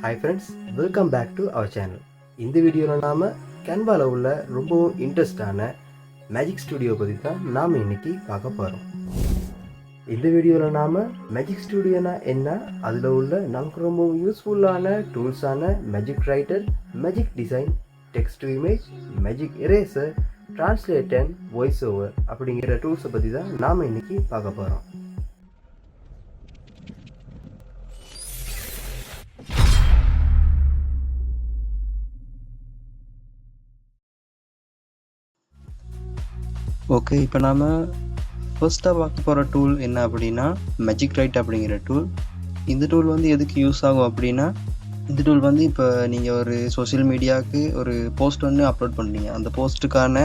Hi friends welcome back to our channel இந்த வீடியோவில் நாம் கேன்வாவில் உள்ள ரொம்பவும் இன்ட்ரெஸ்டான மேஜிக் ஸ்டுடியோ பற்றி தான் நாம் இன்னைக்கு பார்க்க போகிறோம் இந்த வீடியோவில் நாம் மேஜிக் ஸ்டுடியோனா என்ன? அதில் உள்ள நமக்கு ரொம்பவும் யூஸ்ஃபுல்லான டூல்ஸான magic writer magic design text to image magic eraser translate and voice over அப்படிங்கிற டூல்ஸை பற்றி தான் நாம் இன்னைக்கு பார்க்க போகிறோம் ஓகே இப்போ நாம் ஃபர்ஸ்ட்டாக பார்க்க போகிற டூல் என்ன அப்படின்னா மெஜிக் ரைட் அப்படிங்கிற டூல் இந்த டூல் வந்து எதுக்கு யூஸ் ஆகும் அப்படின்னா இந்த டூல் வந்து இப்போ நீங்கள் ஒரு சோஷியல் மீடியாவுக்கு ஒரு போஸ்ட் ஒன்று அப்லோட் பண்ணுறீங்க அந்த போஸ்ட்டுக்கான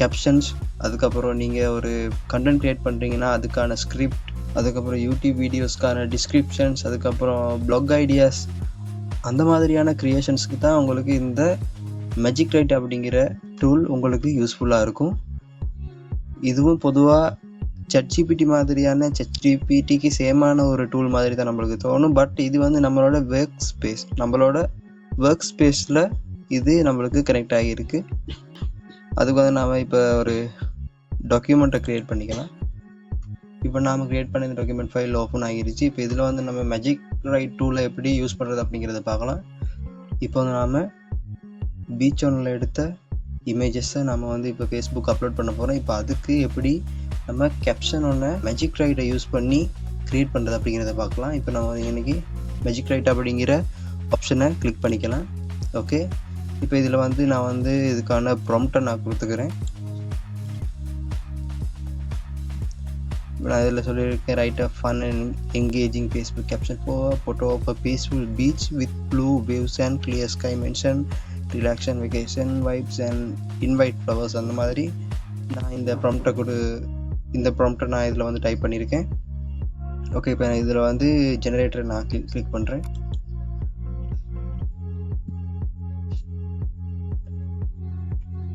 கேப்ஷன்ஸ் அதுக்கப்புறம் நீங்கள் ஒரு கண்டென்ட் க்ரியேட் பண்ணுறீங்கன்னா அதுக்கான ஸ்கிரிப்ட் அதுக்கப்புறம் யூடியூப் வீடியோஸ்க்கான டிஸ்கிரிப்ஷன்ஸ் அதுக்கப்புறம் ப்ளாக் ஐடியாஸ் அந்த மாதிரியான க்ரியேஷன்ஸ்க்கு தான் உங்களுக்கு இந்த மெஜிக் ரைட் அப்படிங்கிற டூல் உங்களுக்கு யூஸ்ஃபுல்லாக இருக்கும். இதுவும் பொதுவாக சட்ஜிபிடி மாதிரியான சட்ஜிபிடிக்கு சேமான ஒரு டூல் மாதிரி தான் நம்மளுக்கு தோணும். பட் இது வந்து நம்மளோட ஒர்க் ஸ்பேஸ் நம்மளோட ஒர்க் ஸ்பேஸில் இது நம்மளுக்கு கனெக்ட் ஆகியிருக்கு. அதுக்கு வந்து நாம் இப்போ ஒரு டாக்குமெண்ட்டை க்ரியேட் பண்ணிக்கலாம். இப்போ நாம் க்ரியேட் பண்ண இந்த டாக்குமெண்ட் ஃபைல் ஓப்பன் ஆகிருச்சு. இப்போ இதில் வந்து நம்ம மேஜிக் ரைட் டூலை எப்படி யூஸ் பண்ணுறது அப்படிங்கிறத பார்க்கலாம். இப்போ வந்து நாம் பீச் ஒன்னில் எடுத்த இமேஜஸை நம்ம வந்து இப்போ ஃபேஸ்புக் அப்லோட் பண்ண போகிறோம் இப்போ அதுக்கு எப்படி நம்ம கேப்ஷன் ஒன்று மெஜிக் ரைட்டை யூஸ் பண்ணி க்ரியேட் பண்ணுறது அப்படிங்கிறத பார்க்கலாம். இப்போ நம்ம இன்னைக்கு மெஜிக் ரைட் அப்படிங்கிற ஆப்ஷனை கிளிக் பண்ணிக்கலாம். ஓகே இப்போ இதில் வந்து நான் வந்து இதுக்கான ப்ரொம்ட்டை நான் கொடுத்துக்கிறேன். நான் இதில் சொல்லியிருக்கேன் write a fun and engaging Facebook caption for photo of a peaceful beach with blue waves and clear sky mention relaxation vacation vibes and invite flowers அந்த மாதிரி நான் இந்த ப்ராம்ப்டை கொடு இந்த ப்ராம்ப்டை நான் இதில் வந்து டைப் பண்ணியிருக்கேன் ஓகே இப்போ இதில் வந்து ஜெனரேட்டரை நான் கிளிக் கிளிக் பண்ணுறேன்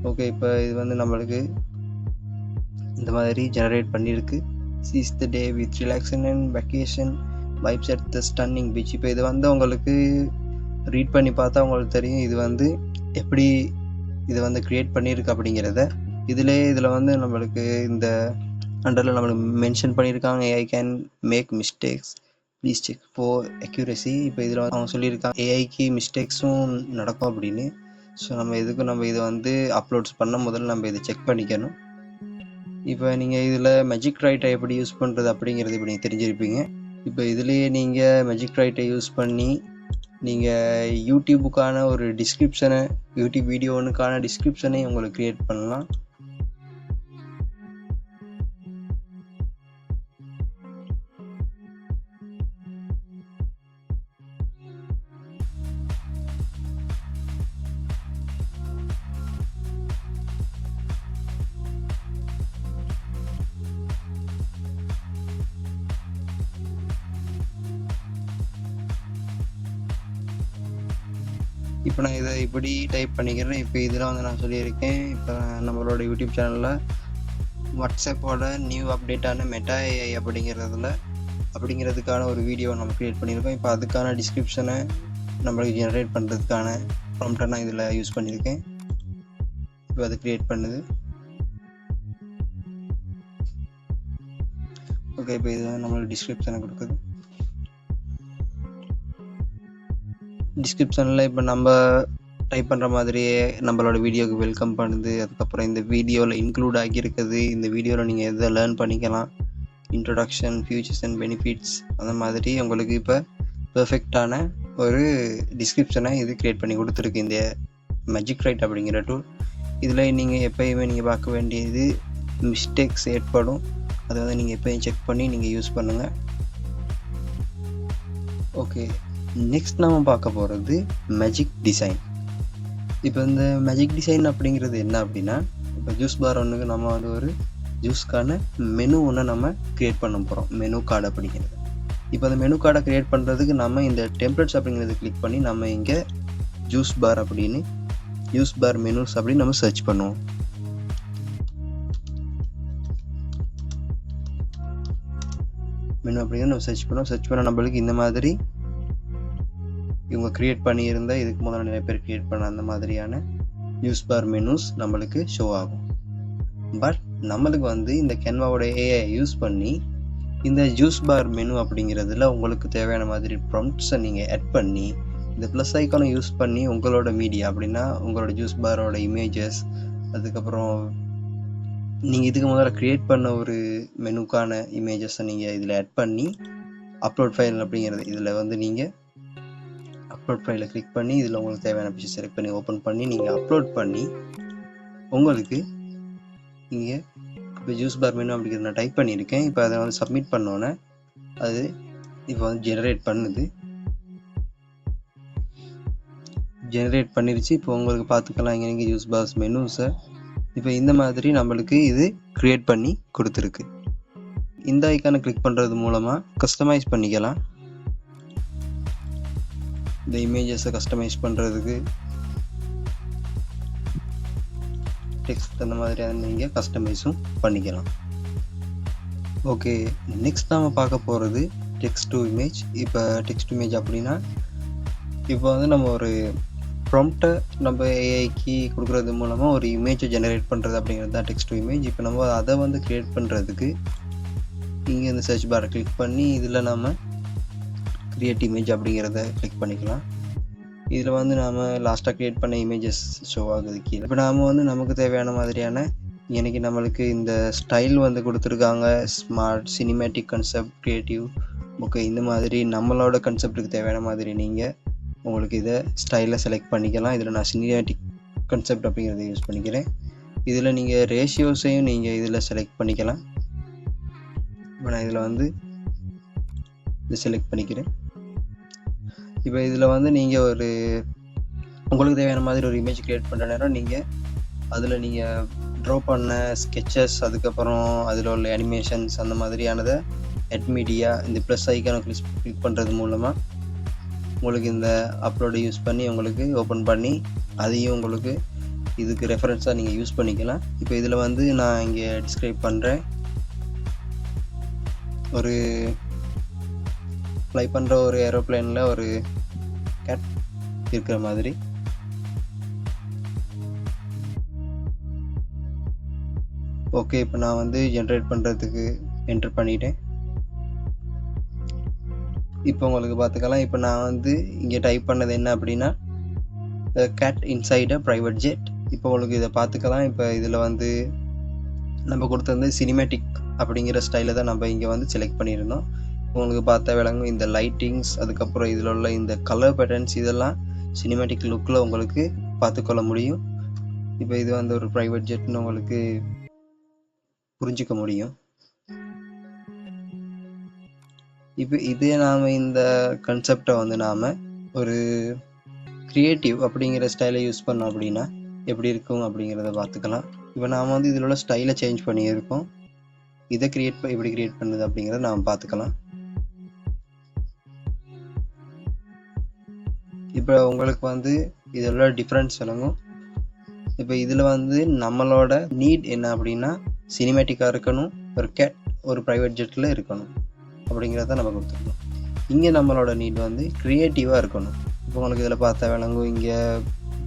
ஓகே இப்போ இது வந்து நம்மளுக்கு இந்த மாதிரி ஜெனரேட் பண்ணியிருக்கு seize the day with relaxation and vacation vibes at the stunning beach இப்போ இது வந்து உங்களுக்கு ரீட் பண்ணி பார்த்தா உங்களுக்கு தெரியும். இது வந்து எப்படி இது வந்து க்ரியேட் பண்ணியிருக்கு அப்படிங்கிறத இதிலே இதில் வந்து நம்மளுக்கு இந்த அண்டரில் நம்மளுக்கு மென்ஷன் பண்ணியிருக்காங்க. AI can make mistakes please check for accuracy இப்போ இதில் அவங்க சொல்லியிருக்காங்க ஏஐக்கு மிஸ்டேக்ஸும் நடக்கும் அப்படின்னு. ஸோ நம்ம எதுக்கும் நம்ம இதை வந்து அப்லோட்ஸ் பண்ண? முதல்ல நம்ம இதை செக் பண்ணிக்கணும். இப்போ நீங்கள் இதில் மெஜிக் ரைட்டை எப்படி யூஸ் பண்ணுறது அப்படிங்கிறது இப்போ நீங்கள் தெரிஞ்சிருப்பீங்க. இப்போ இதுலேயே நீங்கள் மெஜிக் ரைட்டை யூஸ் பண்ணி நீங்கள் யூடியூபுக்கான ஒரு டிஸ்கிரிப்ஷனை யூடியூப் வீடியோனுக்கான டிஸ்கிரிப்ஷனை உங்களுக்கு க்ரியேட் பண்ணலாம். இப்போ நான் இதை இப்படி டைப் பண்ணிக்கிறேன். இப்போ இதில் வந்து நான் சொல்லியிருக்கேன். இப்போ நம்மளோட யூடியூப் சேனலில் வாட்ஸ்அப்போட நியூ அப்டேட்டான மெட்டா ஏஐ அப்படிங்கிறதுல அப்படிங்கிறதுக்கான ஒரு வீடியோ நம்ம க்ரியேட் பண்ணியிருக்கோம். இப்போ அதுக்கான டிஸ்கிரிப்ஷனை நம்மளுக்கு ஜெனரேட் பண்ணுறதுக்கான ப்ராம்ப்டை நான் இதில் யூஸ் பண்ணியிருக்கேன். இப்போ அது க்ரியேட் பண்ணுது. ஓகே இப்போ இது நம்மளுக்கு டிஸ்கிரிப்ஷனை கொடுக்குது. டிஸ்கிரிப்ஷனில் இப்போ நம்ம டைப் பண்ணுற மாதிரியே நம்மளோட வீடியோக்கு வெல்கம் பண்ணுது. அதுக்கப்புறம் இந்த வீடியோவில் இன்க்ளூட் ஆகியிருக்குது. இந்த வீடியோவில் நீங்கள் எதை லேர்ன் பண்ணிக்கலாம். இன்ட்ரொடக்ஷன் ஃபியூச்சர்ஸ் அண்ட் பெனிஃபிட்ஸ் அந்த மாதிரி உங்களுக்கு இப்போ பெர்ஃபெக்டான ஒரு டிஸ்கிரிப்ஷனை இது க்ரியேட் பண்ணி கொடுத்துருக்கு இந்த மேஜிக் ரைட் அப்படிங்கிற டூல் இதில் நீங்கள் எப்பயுமே நீங்கள் பார்க்க வேண்டியது மிஸ்டேக்ஸ் ஏற்படும். அதை வந்து நீங்கள் எப்பயும் செக் பண்ணி நீங்கள் யூஸ் பண்ணுங்கள் ஓகே நெக்ஸ்ட் நம்ம பார்க்க போகிறது மேஜிக் டிசைன் இப்போ இந்த மேஜிக் டிசைன் அப்படிங்கிறது என்ன அப்படின்னா இப்போ ஜூஸ் பார் ஒன்றுக்கு நம்ம வந்து ஒரு ஜூஸ்க்கான மெனு ஒன்று நம்ம க்ரியேட் பண்ண போகிறோம் மெனு கார்டு அப்படிங்கிறது. இப்போ அந்த மெனு கார்டை க்ரியேட் பண்ணுறதுக்கு நம்ம இந்த டெம்ப்ளேட்ஸ் அப்படிங்கிறது கிளிக் பண்ணி நம்ம இங்கே ஜூஸ் பார் அப்படின்னு ஜூஸ் பார் மெனுஸ் அப்படின்னு நம்ம சர்ச் பண்ணுவோம். மெனு அப்படிங்கிறது நம்ம சர்ச் பண்ணுவோம் சர்ச் பண்ண நம்மளுக்கு இந்த மாதிரி இவங்க க்ரியேட் பண்ணியிருந்தால் இதுக்கு முதல்ல நிறைய பேர் க்ரியேட் பண்ண அந்த மாதிரியான நியூஸ் பார் மெனுஸ் நம்மளுக்கு ஷோ ஆகும். பட் நம்மளுக்கு வந்து இந்த கென்வாவோட ஏஐ யூஸ் பண்ணி இந்த ஜூஸ் பார் மெனு அப்படிங்கிறதுல உங்களுக்கு தேவையான மாதிரி ப்ரொம்ப்ட்ஸை நீங்கள் ஆட் பண்ணி இந்த ப்ளஸ் ஐக்கானை யூஸ் பண்ணி உங்களோட மீடியா அப்படின்னா உங்களோட ஜூஸ் பாரோட இமேஜஸ் அதுக்கப்புறம் நீங்கள் இதுக்கு முதல்ல க்ரியேட் பண்ண ஒரு மெனுக்கான இமேஜஸை நீங்கள் இதில் ஆட் பண்ணி அப்லோட் ஃபைல் அப்படிங்கிறது இதில் வந்து நீங்கள் அப்லோட் ஃபைலை கிளிக் பண்ணி இதில் உங்களுக்கு தேவையான பிக்சர் செலக்ட் பண்ணி ஓப்பன் பண்ணி நீங்கள் அப்லோட் பண்ணி உங்களுக்கு நீங்கள் இப்போ ஜூஸ் பார் மெனு அப்படிங்கிறத நான் டைப் பண்ணியிருக்கேன். இப்போ அதை வந்து சப்மிட் பண்ணோன்னே அது இப்போ வந்து ஜெனரேட் பண்ணுது. ஜெனரேட் பண்ணிருச்சு. இப்போ உங்களுக்கு பார்த்துக்கலாம் இங்கே நீங்கள் யூஸ் பாஸ் மெனுஸை இப்போ இந்த மாதிரி நம்மளுக்கு இது க்ரியேட் பண்ணி கொடுத்துருக்கு. இந்த ஐக்கானை கிளிக் பண்ணுறது மூலமாக கஸ்டமைஸ் பண்ணிக்கலாம். இந்த இமேஜஸை கஸ்டமைஸ் பண்ணுறதுக்கு டெக்ஸ்ட் அந்த மாதிரி நீங்கள் கஸ்டமைஸும் பண்ணிக்கலாம். ஓகே நெக்ஸ்ட் நாம் பார்க்க போகிறது டெக்ஸ்ட் டு இமேஜ் இப்போ டெக்ஸ்ட் இமேஜ் அப்படின்னா இப்போ வந்து நம்ம ஒரு ப்ரம்ட்டை நம்ம ஏஐக்கு கொடுக்குறது மூலமாக ஒரு இமேஜை ஜெனரேட் பண்ணுறது அப்படிங்கிறது தான் டெக்ஸ்ட் டு இமேஜ் இப்போ நம்ம அதை வந்து க்ரியேட் பண்ணுறதுக்கு இங்கே இந்த சர்ச் பாரை கிளிக் பண்ணி இதில் நாம் க்ரியேட் இமேஜ் அப்படிங்கிறத கிளிக் பண்ணிக்கலாம். இதில் வந்து நாம் லாஸ்ட்டாக க்ரியேட் பண்ண இமேஜஸ் ஷோ ஆகுது கீழே. இப்போ நாம் வந்து நமக்கு தேவையான மாதிரியான எனக்கு நம்மளுக்கு இந்த ஸ்டைல் வந்து கொடுத்துருக்காங்க. Smart cinematic concept creative okay இந்த மாதிரி நம்மளோட கன்செப்ட்டுக்கு தேவையான மாதிரி நீங்கள் உங்களுக்கு இதை ஸ்டைலை செலக்ட் பண்ணிக்கலாம். இதில் நான் சினிமேட்டிக் கன்செப்ட் அப்படிங்கிறத யூஸ் பண்ணிக்கிறேன். இதில் நீங்கள் ரேஷியோஸையும் நீங்கள் இதில் செலக்ட் பண்ணிக்கலாம். இப்போ நான் இதில் வந்து இதை செலக்ட் பண்ணிக்கிறேன். இப்போ இதில் வந்து நீங்கள் ஒரு உங்களுக்கு தேவையான மாதிரி ஒரு இமேஜ் க்ரியேட் பண்ணுற நேரம் நீங்கள் அதில் நீங்கள் ட்ரா பண்ண ஸ்கெச்சஸ் அதுக்கப்புறம் அதில் உள்ள அனிமேஷன்ஸ் அந்த மாதிரியானதை நெட் மீடியா இந்த ப்ளஸ் ஐக்கானை கிளிக் கிளிக் பண்ணுறது மூலமாக உங்களுக்கு இந்த அப்லோடை யூஸ் பண்ணி உங்களுக்கு ஓப்பன் பண்ணி அதையும் உங்களுக்கு இதுக்கு ரெஃபரன்ஸாக நீங்கள் யூஸ் பண்ணிக்கலாம். இப்போ இதில் வந்து நான் இங்கே டிஸ்கிரைப் பண்ணுறேன் ஒரு ஃப்ளை பண்ணுற ஒரு ஏரோப்ளேனில் ஒரு இருக்கிற மாதிரி. ஓகே இப்போ நான் வந்து ஜென்ரேட் பண்ணுறதுக்கு என்டர் பண்ணிட்டேன். இப்போ உங்களுக்கு பார்த்துக்கலாம். இப்போ நான் வந்து இங்கே டைப் பண்ணது என்ன அப்படின்னா cat inside a private jet இப்போ உங்களுக்கு இதை பார்த்துக்கலாம். இப்போ இதில் வந்து நம்ம கொடுத்தது சினிமேட்டிக் அப்படிங்கிற ஸ்டைலில் தான் நம்ம இங்கே வந்து செலக்ட் பண்ணியிருந்தோம். உங்களுக்கு பார்த்தா விளங்கும் இந்த லைட்டிங்ஸ் அதுக்கப்புறம் இதில் உள்ள இந்த கலர் பேட்டர்ன்ஸ் இதெல்லாம் சினிமேட்டிக் லுக்கில் உங்களுக்கு பார்த்துக்கொள்ள முடியும். இப்போ இது வந்து ஒரு ப்ரைவேட் ஜெட்னு உங்களுக்கு புரிஞ்சிக்க முடியும். இப்போ இதே நாம் இந்த கன்செப்டை வந்து நாம் ஒரு க்ரியேட்டிவ் அப்படிங்கிற ஸ்டைலை யூஸ் பண்ணோம் அப்படின்னா எப்படி இருக்கும் அப்படிங்கிறத பார்த்துக்கலாம். இப்போ நாம் வந்து இதில் உள்ள ஸ்டைலை சேஞ்ச் பண்ணியிருக்கோம். இதை க்ரியேட் எப்படி க்ரியேட் பண்ணுது அப்படிங்கிறத நாம் பார்த்துக்கலாம். இப்போ உங்களுக்கு வந்து இதோட டிஃப்ரென்ஸ் விளங்கும் இப்போ இதில் வந்து நம்மளோட நீட் என்ன அப்படின்னா சினிமேட்டிக்காக இருக்கணும் ஒரு கேட் ஒரு ப்ரைவேட் ஜெட்டில் இருக்கணும். அப்படிங்கிறத நம்ம கொடுத்துருக்கோம். இங்கே நம்மளோட நீட் வந்து க்ரியேட்டிவாக இருக்கணும். இப்போ உங்களுக்கு இதில் பார்த்தா விளங்கும் இங்கே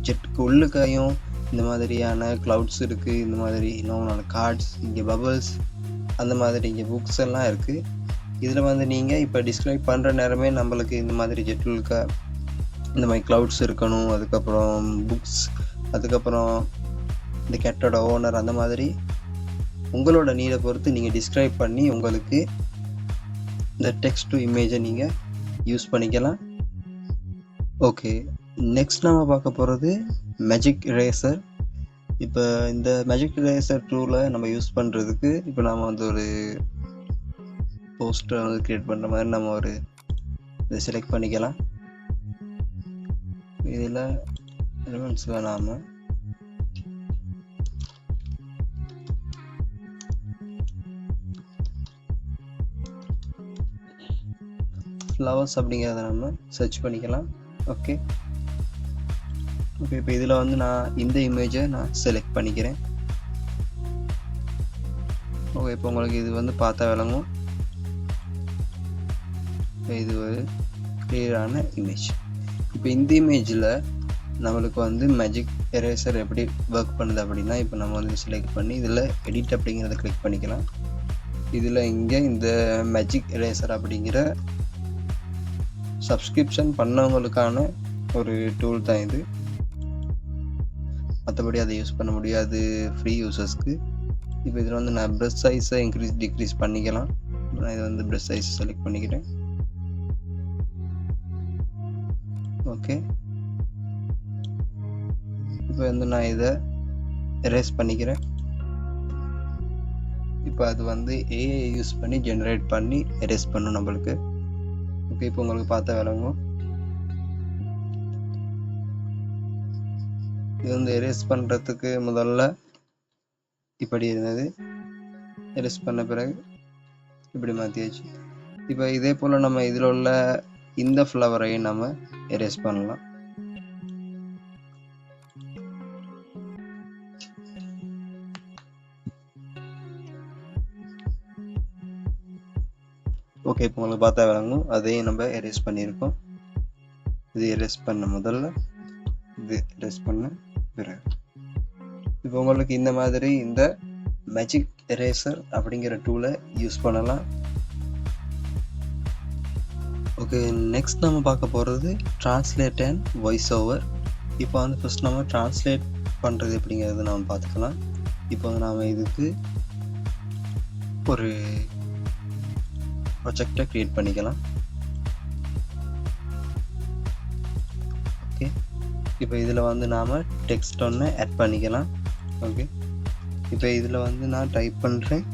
ஜெட்டுக்கு உள்ளுக்கையும் இந்த மாதிரியான க்ளவுட்ஸ் இருக்குது இந்த மாதிரி இன்னொன்று கார்ட்ஸ் இங்கே பபுள்ஸ் அந்த மாதிரி இங்கே புக்ஸ் எல்லாம் இருக்குது இதில் வந்து நீங்கள் இப்போ டிஸ்கிரைப் பண்ணுற நேரமே நம்மளுக்கு இந்த மாதிரி ஜெட்டுலுக்க இந்த மாதிரி க்ளவுட்ஸ் இருக்கணும் அதுக்கப்புறம் புக்ஸ் அதுக்கப்புறம் இந்த கெட்டோட ஓனர் அந்த மாதிரி உங்களோட நீடை பொறுத்து நீங்கள் டிஸ்கிரைப் பண்ணி உங்களுக்கு இந்த டெக்ஸ்ட் டு இமேஜை நீங்கள் யூஸ் பண்ணிக்கலாம். ஓகே நெக்ஸ்ட் நம்ம பார்க்க போகிறது மேஜிக் ரேசர் இப்போ இந்த மேஜிக் ரேசர் டூவில் நம்ம யூஸ் பண்ணுறதுக்கு இப்போ நம்ம வந்து ஒரு போஸ்டர் வந்து க்ரியேட் பண்ணுற மாதிரி நம்ம ஒரு இதை செலக்ட் பண்ணிக்கலாம். இதில் எலிமெண்ட்ஸ் நாம் ஃப்ளவர்ஸ் அப்படிங்கிறத நம்ம சர்ச் பண்ணிக்கலாம். ஓகே ஓகே இப்போ இதில் வந்து நான் இந்த இமேஜை நான் செலக்ட் பண்ணிக்கிறேன். ஓகே இப்போ உங்களுக்கு இது வந்து பார்த்தா விளங்கும். இது ஒரு கிளியரான இமேஜ் இப்போ இந்த இமேஜில் நம்மளுக்கு வந்து மேஜிக் எரேசர் எப்படி ஒர்க் பண்ணுது அப்படின்னா இப்போ நம்ம வந்து செலக்ட் பண்ணி இதில் எடிட் அப்படிங்கிறத கிளிக் பண்ணிக்கலாம். இதில் இங்கே இந்த மேஜிக் எரேசர் அப்படிங்கிற சப்ஸ்கிரிப்ஷன் பண்ணவங்களுக்கான ஒரு டூல் தான் இது. மற்றபடி அதை யூஸ் பண்ண முடியாது ஃப்ரீ யூசர்ஸ்க்கு இப்போ இதில் வந்து நான் ப்ரெஷ் சைஸை இன்க்ரீஸ் டிக்ரீஸ் பண்ணிக்கலாம். நான் இதை வந்து ப்ரெஷ் சைஸ் செலக்ட் பண்ணிக்கிறேன். ஓகே இப்போ வந்து நான் இதை எரேஸ் பண்ணிக்கிறேன். இப்போ அது வந்து ஏஐ யூஸ் பண்ணி ஜென்ரேட் பண்ணி எரேஸ் பண்ணும் நம்மளுக்கு. ஓகே இப்போ உங்களுக்கு பார்த்தா விளங்கும். இது வந்து எரேஸ் பண்ணுறதுக்கு முதல்ல இப்படி இருந்தது. எரேஸ் பண்ண பிறகு இப்படி மாற்றியாச்சு இப்போ இதே போல் நம்ம இதில் உள்ள இந்த ஃப்ளவரையும் நம்ம எரேஸ் பண்ணலாம். ஓகே இப்போ உங்களுக்கு பார்த்தா விளங்கும். அதையும் நம்ம எரேஸ் பண்ணியிருக்கோம். இது எரேஸ் பண்ண முதல்ல இது எரேஸ் பண்ண பிறகு. இப்போ உங்களுக்கு இந்த மாதிரி இந்த மேஜிக் எரேசர் அப்படிங்கிற டூலை யூஸ் பண்ணலாம். ஓகே நெக்ஸ்ட் நம்ம பார்க்க போகிறது ட்ரான்ஸ்லேட் அண்ட் வாய்ஸ் ஓவர் இப்போ வந்து ஃபஸ்ட் நம்ம ட்ரான்ஸ்லேட் பண்ணுறது எப்படிங்கிறது நம்ம பார்த்துக்கலாம். இப்போ வந்து நாம் இதுக்கு ஒரு ப்ரொஜெக்டை க்ரியேட் பண்ணிக்கலாம். ஓகே இப்போ இதில் வந்து நாம் டெக்ஸ்ட் ஒன்று ஆட் பண்ணிக்கலாம். ஓகே இப்போ இதில் வந்து நான் டைப் பண்ணுறேன்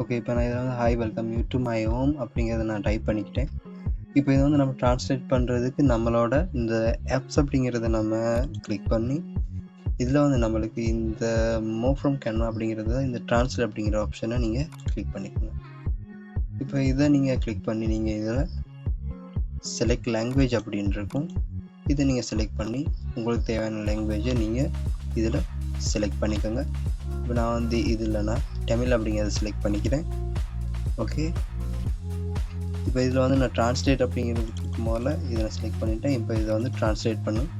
ஓகே இப்போ நான் இதில் வந்து hi welcome you to my home அப்படிங்கிறத நான் டைப் பண்ணிக்கிட்டேன். இப்போ இதை வந்து நம்ம ட்ரான்ஸ்லேட் பண்ணுறதுக்கு நம்மளோட இந்த ஆப்ஸ் அப்படிங்கிறத நம்ம கிளிக் பண்ணி இதில் வந்து நம்மளுக்கு இந்த மோ ஃப்ரம் கேன்வா அப்படிங்கிறது இந்த ட்ரான்ஸ்லேட் அப்படிங்கிற ஆப்ஷனை நீங்கள் கிளிக் பண்ணிக்கணும் இப்போ இதை நீங்கள் கிளிக் பண்ணி நீங்கள் இதில் செலக்ட் லாங்குவேஜ் அப்படின்னு இருக்கும். இதை நீங்கள் செலக்ட் பண்ணி உங்களுக்கு தேவையான லாங்குவேஜை நீங்கள் இதில் செலக்ட் பண்ணிக்கோங்க. இப்போ நான் வந்து இது இல்லைன்னா தமிழ் அப்படிங்கிறத செலக்ட் பண்ணிக்கிறேன். ஓகே இப்போ இதில் வந்து நான் ட்ரான்ஸ்லேட் அப்படிங்கிறதுக்கு முதல்ல இதை நான் செலக்ட் பண்ணிட்டேன். இப்போ இதை வந்து ட்ரான்ஸ்லேட் பண்ணும்.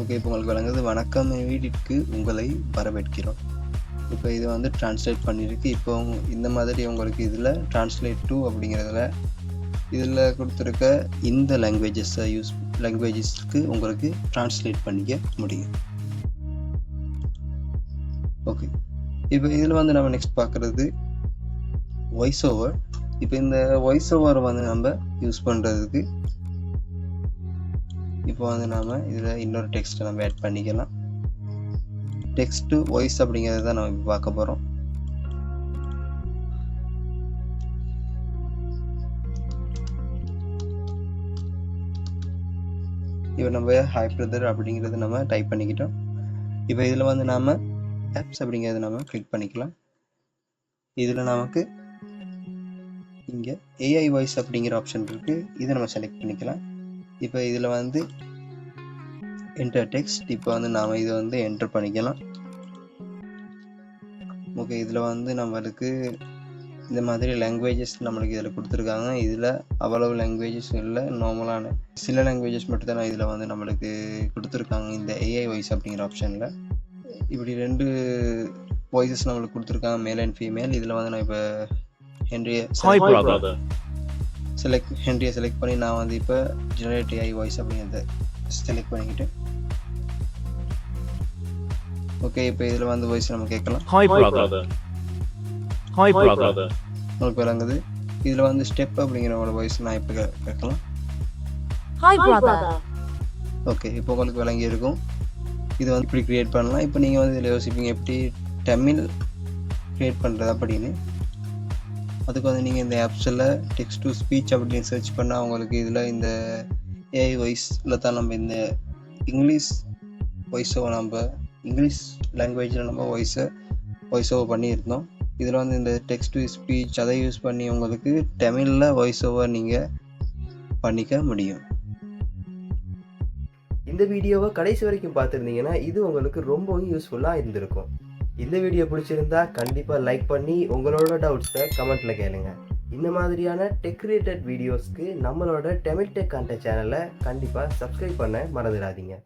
ஓகே இப்போ உங்களுக்கு வழங்குது வணக்கம் வீட்டிற்கு உங்களை வரவேற்கிறோம். இப்போ இது வந்து ட்ரான்ஸ்லேட் பண்ணியிருக்கு. இப்போ இந்த மாதிரி உங்களுக்கு இதில் ட்ரான்ஸ்லேட் டூ அப்படிங்கிறதுல இதில் கொடுத்துருக்க இந்த லாங்குவேஜஸை யூஸ் லாங்குவேஜஸ்க்கு உங்களுக்கு ட்ரான்ஸ்லேட் பண்ணிக்க முடியும். இப்போ இதில் வந்து நம்ம நெக்ஸ்ட் பார்க்குறது வாய்ஸ் ஓவர் இப்போ இந்த வாய்ஸ் ஓவர் வந்து நம்ம யூஸ் பண்ணுறதுக்கு இப்போ வந்து நாம் இதில் இன்னொரு டெக்ஸ்ட்டை நம்ம ஆட் பண்ணிக்கலாம். டெக்ஸ்ட்டு வாய்ஸ் அப்படிங்கிறத தான் நம்ம இப்போ பார்க்க போகிறோம் இப்போ நம்ம ஹாய் பிரதர் அப்படிங்கிறது நம்ம டைப் பண்ணிக்கிட்டோம். இப்போ இதில் வந்து நாம் ஆப்ஸ் அப்படிங்கிறத நம்ம கிளிக் பண்ணிக்கலாம். இதில் நமக்கு இங்கே ஏஐ வாய்ஸ் அப்படிங்கிற ஆப்ஷன் இருக்குது இதை நம்ம செலக்ட் பண்ணிக்கலாம். இப்போ இதில் வந்து என்டர் டெக்ஸ்ட் இப்போ வந்து நாம் இதை வந்து என்டர் பண்ணிக்கலாம். ஓகே இதில் வந்து நம்மளுக்கு இந்த மாதிரி லாங்குவேஜஸ் நம்மளுக்கு இதில் கொடுத்துருக்காங்க. இதில் அவ்வளவு லாங்குவேஜஸ் இல்லை. நார்மலான சில லாங்குவேஜஸ் மட்டும்தான் இதில் வந்து நம்மளுக்கு கொடுத்துருக்காங்க. இந்த ஏஐ வாய்ஸ் அப்படிங்கிற ஆப்ஷனில் இப்படி ரெண்டு வாய்ஸஸ் நம்மளுக்கு கொடுத்துருக்காங்க மேல் அண்ட் ஃபீமேல் இதில் வந்து நான் இப்போ ஹென்ரிய. செலக்ட் ஹென்ரியை செலக்ட் பண்ணி நான் வந்து இப்போ ஜெனரேட் ஏஐ வாய்ஸ் அப்படிங்கிறத செலக்ட் பண்ணிக்கிட்டேன் ஓகே இப்போ இதில் வந்து வாய்ஸ் நம்ம கேட்கலாம். Hi, brother. உங்களுக்கு விளங்குது இதில் வந்து ஸ்டெப் அப்படிங்கிற வாய்ஸ் நான் இப்போ கேட்கலாம். Brother. ஓகே இப்போ உங்களுக்கு விளங்கி இருக்கும் இது வந்து இப்படி க்ரியேட் பண்ணலாம். இப்போ நீங்கள் வந்து இதில் யோசிப்பீங்க எப்படி தமிழ் க்ரியேட் பண்ணுறது அப்படின்னு. அதுக்கு வந்து நீங்கள் இந்த ஆப்ஸில் டெக்ஸ்ட் டு ஸ்பீச் அப்படின்னு சர்ச் பண்ணால் உங்களுக்கு இதில் இந்த ஏஐ வாய்ஸில் தான் நம்ம இந்த இங்கிலீஷ் வாய்ஸ் ஓவர் நம்ம இங்கிலீஷ் லாங்குவேஜில் நம்ம வாய்ஸை வாய்ஸ் ஓவர் பண்ணியிருந்தோம். இதில் வந்து இந்த டெக்ஸ்ட் டு ஸ்பீச் அதை யூஸ் பண்ணி உங்களுக்கு தமிழில் வாய்ஸ் ஓவர் நீங்கள் பண்ணிக்க முடியும். இந்த வீடியோவை கடைசி வரைக்கும் பார்த்துருந்தீங்கன்னா இது உங்களுக்கு ரொம்பவும் யூஸ்ஃபுல்லாக இருந்திருக்கும். இந்த வீடியோ பிடிச்சிருந்தா கண்டிப்பாக லைக் பண்ணி உங்களோட டவுட்ஸை கமெண்ட்டில் கேளுங்க. இந்த மாதிரியான டெக் ரிலேட்டட் வீடியோஸ்க்கு நம்மளோட டெமில் டெக் கண்ட சேனலை கண்டிப்பாக சப்ஸ்கிரைப் பண்ண மறந்துடாதீங்க.